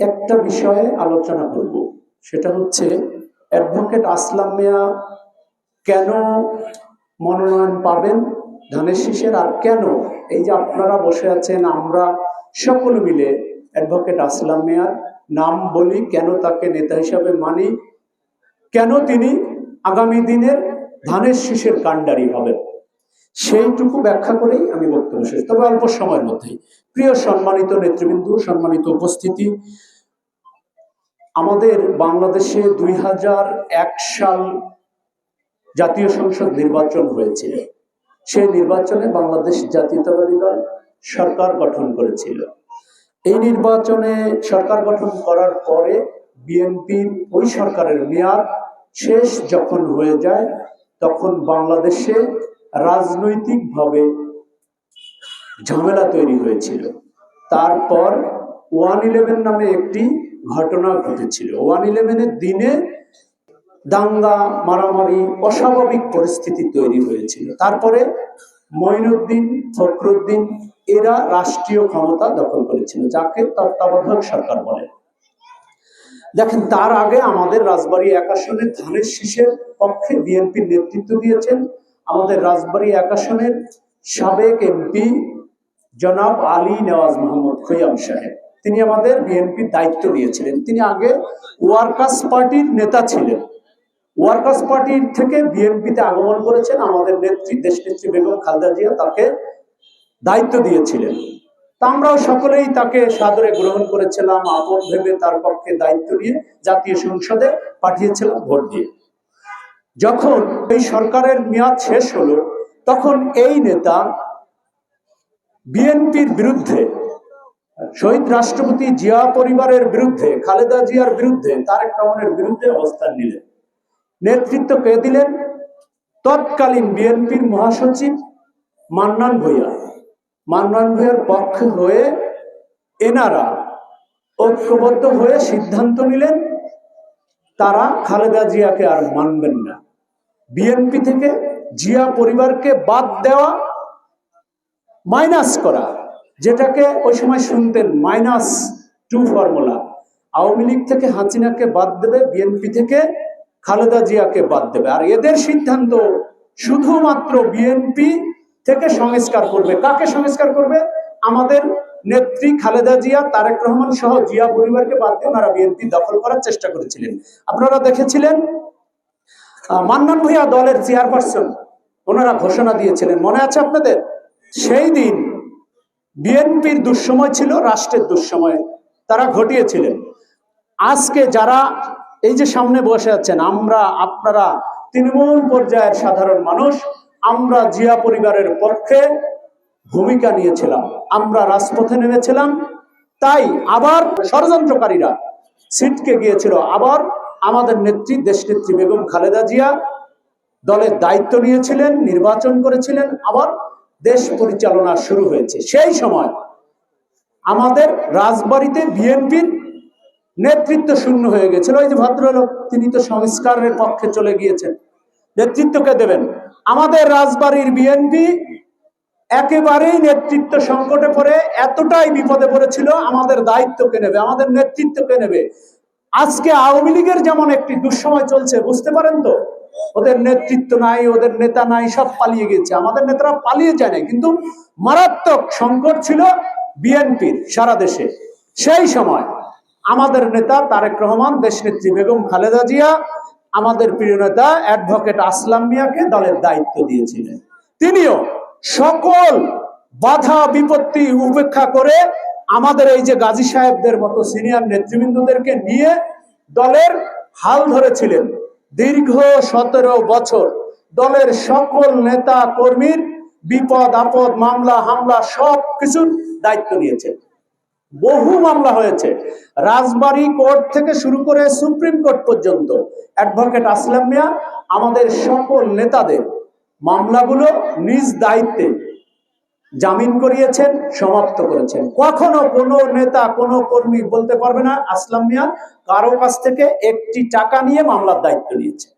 একটা বিষয়ে আলোচনা করব। সেটা হচ্ছে অ্যাডভোকেট আসলাম মিয়া কেন মনোনয়ন পাবেন? ধানের শীষের আর কেন? এই যে আপনারা বসে আছেন, আমরা সকলে মিলে অ্যাডভোকেট আসলাম মিয়ার নাম বলি, কেন তাকে নেতা হিসাবে মানি, কেন তিনি আগামী দিনের ধানের শীষের কাণ্ডারি হবেন। সেইটুকু ব্যাখ্যা করেই আমি বক্তব্য শেষ তবে অল্প সময়ের মধ্যেই। প্রিয় সম্মানিত নেতৃবৃন্দ, সম্মানিত উপস্থিতি আমাদের বাংলাদেশে দুই সাল জাতীয় সংসদ নির্বাচন হয়েছিল। সেই নির্বাচনে বাংলাদেশ জাতীয়তাবাদী দল সরকার গঠন করেছিল। এই নির্বাচনে সরকার গঠন করার পরে বিএনপির ওই সরকারের মেয়াদ শেষ যখন হয়ে যায়, তখন বাংলাদেশে রাজনৈতিকভাবে ঝামেলা তৈরি হয়েছিল। তারপর ওয়ান ইলেভেন নামে একটি ঘটনা ঘটেছিল। ওয়ান ইলেভেনের দিনে দাঙ্গা, মারামারি, অস্বাভাবিক পরিস্থিতি তৈরি হয়েছিল। তারপরে মঈনুদ্দিন ফখরুদ্দিন এরা রাষ্ট্রীয় ক্ষমতা দখল করেছিল, যাকে তত্ত্বাবধায়ক সরকার বলে। দেখেন, তার আগে আমাদের রাজবাড়ী এক আসনের ধানের শীষের পক্ষে বিএনপির নেতৃত্ব দিয়েছেন। আমাদের রাজবাড়ী এক আসনের সাবেক এমপি জনাব আলী নেওয়াজ মোহাম্মদ খৈয়াম সাহেব। তিনি আমাদের বিএনপির দায়িত্ব নিয়েছিলেন। তিনি আগে ওয়ার্কার্স পার্টির নেতা ছিলেন। ওয়ার্কার্স পার্টির থেকে বিএনপিতে আগমন করেছেন আমাদের নেত্রী দেশ নেত্রী বেগম খালেদা জিয়া। তাকে দায়িত্ব দিয়েছিলেন। তা আমরাও সকলেই তাকে সাদরে গ্রহণ করেছিলাম, আপন ভেবে তার পক্ষে দায়িত্ব নিয়ে জাতীয় সংসদে পাঠিয়েছিলাম ভোট দিয়ে। যখন এই সরকারের মেয়াদ শেষ হলো, তখন এই নেতা বিএনপির বিরুদ্ধে শহীদ রাষ্ট্রপতি জিয়া পরিবারের বিরুদ্ধে, খালেদা জিয়ার বিরুদ্ধে, তারেক রহমানের বিরুদ্ধে অবস্থান নিলেন। নেতৃত্ব কে দিলেন? তৎকালীন বিএনপির মহাসচিব মান্নান ভূঁইয়া মান্নান ভূঁইয়ার পক্ষে হয়ে এনারা ঐক্যবদ্ধ হয়ে সিদ্ধান্ত নিলেন, তারা খালেদা জিয়াকে আর মানবেন না। বিএনপি থেকে জিয়া পরিবারকে বাদ দেওয়া, মাইনাস করা। যেটাকে ওই সময় শুনতেন minus two formula. Awami League থেকে হাসিনাকে বাদ দেবে, বিএনপি থেকে খালেদা জিয়াকে বাদ দেবে। আর এদের সিদ্ধান্ত শুধুমাত্র বিএনপি থেকে সংস্কার করবে। কাকে সংস্কার করবে? আমাদের নেত্রী খালেদা জিয়া, তারেক রহমান সহ জিয়া পরিবারকে বাদ দিয়ে ওনারা বিএনপি দখল করার চেষ্টা করেছিলেন। আপনারা দেখেছিলেন মান্নান ভূঁইয়া দলের চেয়ারপারসন, ওনারা ঘোষণা দিয়েছিলেন। মনে আছে আপনাদের? সেই দিন বিএনপির দুঃসময় ছিল, রাষ্ট্রের দুঃসময় তারা ঘটিয়েছিলেন। আজকে যারা এই যে সামনে বসে আছেন, আমরা, আপনারা তৃণমূল পর্যায়ের সাধারণ মানুষ, আমরা জিয়া পরিবারের পক্ষে ভূমিকা নিয়েছিলাম, আমরা রাজপথে নেমেছিলাম, তাই আবার ষড়যন্ত্রকারীরা সিটকে গিয়েছিল। আবার আমাদের নেত্রী, দেশনেত্রী বেগম খালেদা জিয়া দলের দায়িত্ব নিয়েছিলেন, নির্বাচন করেছিলেন, আবার দেশ পরিচালনা শুরু হয়েছে। সেই সময় আমাদের রাজবাড়িতে বিএনপির নেতৃত্ব শূন্য হয়ে গেছিল। ওই যে ভদ্রলোক, তিনি তো সংস্কারের পক্ষে চলে গিয়েছেন। নেতৃত্বকে দেবেন? আমাদের রাজবাড়ির বিএনপি একেবারেই নেতৃত্ব সংকটে পড়ে, এতটাই বিপদে পড়েছিল, আমাদের দায়িত্বকে নেবে? আমাদের নেতৃত্বকে নেবে? আজকে আওয়ামী লীগের যেমন একটি দুঃসময় চলছে, বুঝতে পারেন তো? ওদের নেতৃত্ব নাই, ওদের নেতা নাই, সব পালিয়ে গেছে। আমাদের নেতারা পালিয়ে যায় না কিন্তু মারাত্মক সংকট ছিল বিএনপির সারা দেশে। সেই সময় আমাদের নেতা তারেক রহমান, দেশনেত্রী বেগম খালেদা জিয়া, আমাদের প্রিয় নেতা অ্যাডভোকেট আসলাম মিয়াকে দলের দায়িত্ব দিয়েছিলেন। তিনিও সকল বাধা, বিপত্তি উপেক্ষা করে আমাদের এই যে গাজী সাহেবদের মতো সিনিয়র নেতৃবৃন্দদেরকে নিয়ে দলের হাল ধরেছিলেন। দীর্ঘ সতেরো বছর দলের সকল নেতা কর্মীর বিপদ, আপদ, মামলা, হামলা সব কিছুর দায়িত্ব নিয়েছেন বহু মামলা হয়েছে। রাজবাড়ী কোর্ট থেকে শুরু করে সুপ্রিম কোর্ট পর্যন্ত অ্যাডভোকেট আসলাম মিয়া, আমাদের সকল নেতাদের মামলাগুলো নিজ দায়িত্বে জামিন করিয়েছেন, সমাপ্ত করেছেন। কখনো কোনো নেতা, কোনো কর্মী বলতে পারবে না, আসলাম মিয়া, কারও কাছ থেকে একটি টাকা নিয়ে মামলার দায়িত্ব নিয়েছে।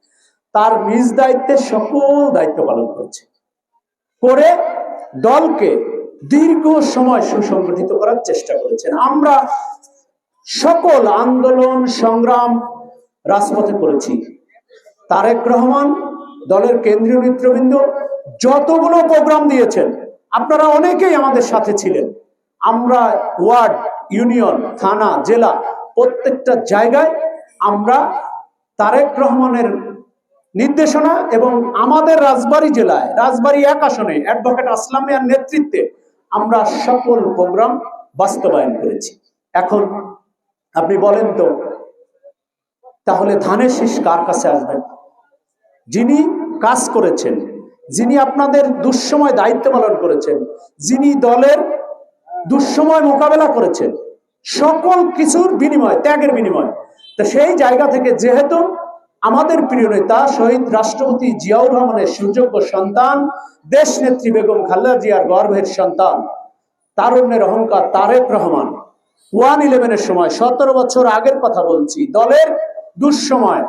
তার নিজ দায়িত্বে সকল দায়িত্ব পালন করছে। করে দলকে দীর্ঘ সময় সুসংগঠিত করার চেষ্টা করেছেন। আমরা সকল আন্দোলন, সংগ্রাম রাজপথে করেছি। তারেক রহমান, দলের কেন্দ্রীয় নেতৃবৃন্দ, যতগুলো প্রোগ্রাম দিয়েছেন আপনারা অনেকেই আমাদের সাথে ছিলেন। আমরা ওয়ার্ড, ইউনিয়ন, থানা, জেলা প্রত্যেকটা জায়গায় আমরা তারেক রহমানের নির্দেশনা এবং আমাদের রাজবাড়ী জেলায়, রাজবাড়ী এক আসনে অ্যাডভোকেট আসলাম মিয়ার নেতৃত্বে আমরা সকল প্রোগ্রাম বাস্তবায়ন করেছি। এখন আপনি বলেন তো, তাহলে ধানের শীষ কার কাছে আসবেন? যিনি কাজ করেছেন যিনি আপনাদের দুঃসময় দায়িত্ব পালন করেছেন, যিনি দলের দুঃসময় মোকাবেলা করেছেন, সকল কিছুর বিনিময়, ত্যাগের বিনিময়। তো সেই জায়গা থেকে যেহেতু আমাদের প্রিয় নেতা শহীদ রাষ্ট্রপতি জিয়াউর রহমানের সুযোগ্য সন্তান দেশ নেত্রী বেগম খালেদা জিয়ার গর্ভের সন্তান, তারুণ্যের অহংকার তারেক রহমান, ওয়ান ইলেভেনের সময়, সতেরো বছর আগের কথা বলছি, দলের দুঃসময়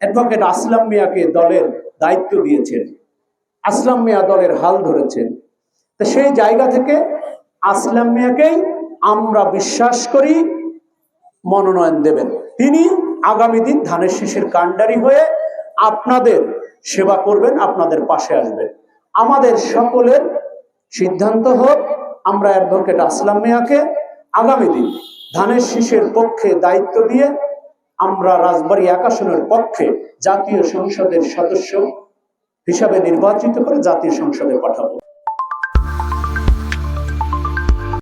অ্যাডভোকেট আসলাম মিয়াকে দলের দায়িত্ব দিয়েছেন। আসলাম মিয়া দলের হাল ধরেছেন। তো সেই জায়গা থেকে আসলাম মিয়াকেই আমরা বিশ্বাস করি, মনোনয়ন দেবেন। তিনি আগামী দিন ধানের শীষের কাণ্ডারি হয়ে আপনাদের সেবা করবেন, আপনাদের পাশে আসবেন। আমাদের সকলের সিদ্ধান্ত হোক, আমরা অ্যাডভোকেট আসলাম মিয়াকে আগামী দিন ধানের শীষের পক্ষে দায়িত্ব দিয়ে আমরা রাজবাড়ী একাশনের পক্ষে জাতীয় সংসদের সদস্য হিসাবে নির্বাচিত করে জাতীয় সংসদে পাঠাবো।